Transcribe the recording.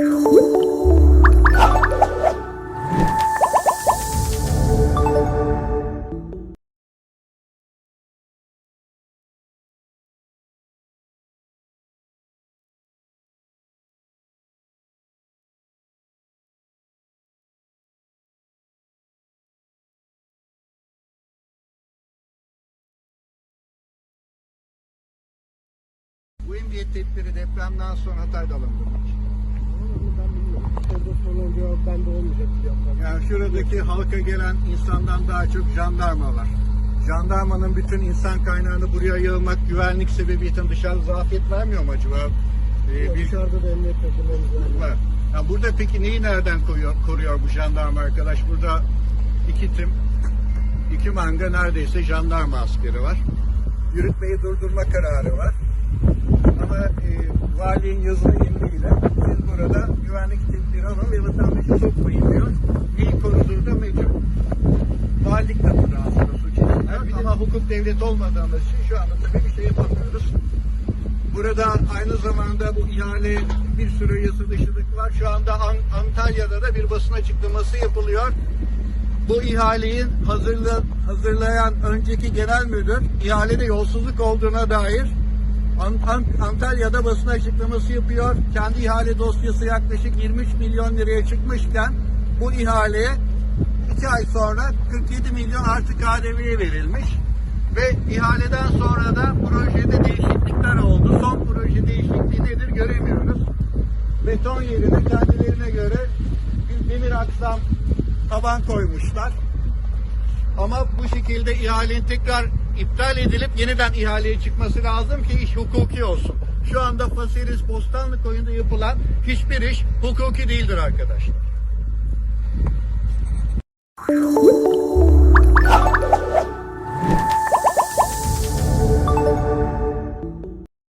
Bu emniyet tedbiri depremden sonra Hatay'da alındırmak. Yani şuradaki halka gelen insandan daha çok jandarma var. Jandarmanın bütün insan kaynağını buraya yığmak güvenlik sebebiyle dışarı zafiyet vermiyor mu acaba? Ee, bir Dışarıda da emniyet var. var. Ya burada peki neyi nereden koruyor, koruyor bu jandarma arkadaş? Burada iki tim, iki manga neredeyse jandarma askeri var. Yürütmeyi durdurma kararı var. Ama e, valinin yazılı emriyle siz burada güvenlik tedbiri alın ve vatandaşı sokmayın diyor. İlk koridorda da mecbur. Valilik de burada aslında suç işliyor. Ama hukuk devleti olmadığımız için şu anda tabii bir şey yapamıyoruz. Burada aynı zamanda bu ihale bir sürü yasa dışılık var. Şu anda An- Antalya'da da bir basın açıklaması yapılıyor. Bu ihaleyi hazırla, hazırlayan önceki genel müdür ihalede yolsuzluk olduğuna dair An- An- Antalya'da basın açıklaması yapıyor. Kendi ihale dosyası yaklaşık 23 milyon liraya çıkmışken bu ihaleye 2 ay sonra 47 milyon artı KDV'ye verilmiş. Ve ihaleden sonra da projede değişiklikler oldu. Son proje değişikliği nedir göremiyoruz. Beton yerine kendilerine göre bir demir aksam taban koymuşlar. Ama bu şekilde ihalenin tekrar iptal edilip yeniden ihaleye çıkması lazım ki iş hukuki olsun. Şu anda Fasiris Bostanlı koyunda yapılan hiçbir iş hukuki değildir arkadaşlar.